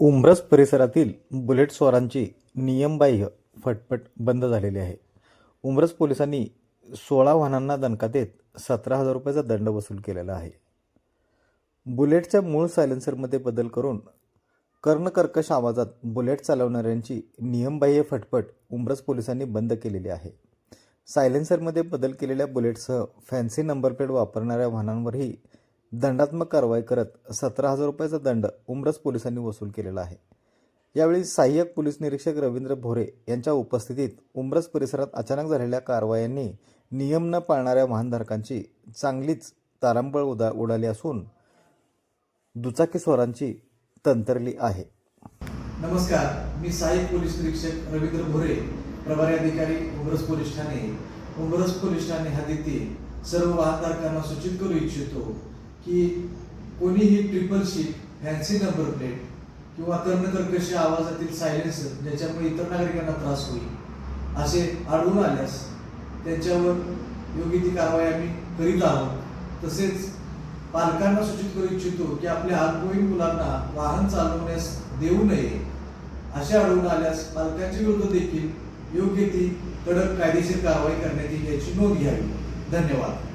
उंब्रज परिसरातील बुलेट स्वारांची नियमबाह्य फटफट बंद झालेली आहे. उंब्रज पोलिसांनी सोळा वाहनांना दणका देत सतरा हजार रुपयाचा दंड वसूल केलेला आहे. बुलेटच्या मूळ सायलेन्सरमध्ये बदल करून कर्णकर्कश आवाजात बुलेट चालवणाऱ्यांची नियमबाह्य फटफट उंब्रज पोलिसांनी बंद केलेली आहे. सायलेन्सरमध्ये बदल केलेल्या बुलेटसह फॅन्सी नंबर प्लेट वापरणाऱ्या वाहनांवरही दंडात्मक कारवाई करत सतरा हजार रुपयाचा दंड उमरस पोलिसांनी वसूल केलेला आहे. यावेळी सहाय्यक पोलीस निरीक्षक रवींद्र भोरे यांच्या उपस्थितीत उमरस परिसरात अचानक झालेल्या कारवायांनी नियम न पाळणाऱ्या वाहनधारकांची चांगलीच तारांबळ उदा उडाली असून दुचाकीस्वारांची तंतरली आहे. नमस्कार. मी सहाय्यक पोलीस निरीक्षक रवींद्र भोरे प्रभारी अधिकारी उमरस पोलीस ठाणे. उमरस पोलीस ठाणे हद्दीतील सर्व वाहनधारकांना सूचित करू इच्छितो की कोणीही triple seat fancy number plate किंवा कर्णकर्कश आवाजातील सायलेन्सर ज्याच्यामुळे इतर नागरिकांना त्रास होईल असे आढळून आल्यास त्यांच्यावर योग्य ती कारवाई आम्ही करीत आहोत. तसेच पालकांना सूचित करू इच्छितो की आपल्या अल्पवयीन मुलांना वाहन चालवण्यास देऊ नये असे आढळून आल्यास पालकांच्या विरुद्ध देखील योग्य ती कडक कायदेशीर कारवाई करण्यात येईल याची नोंद घ्यावी. धन्यवाद.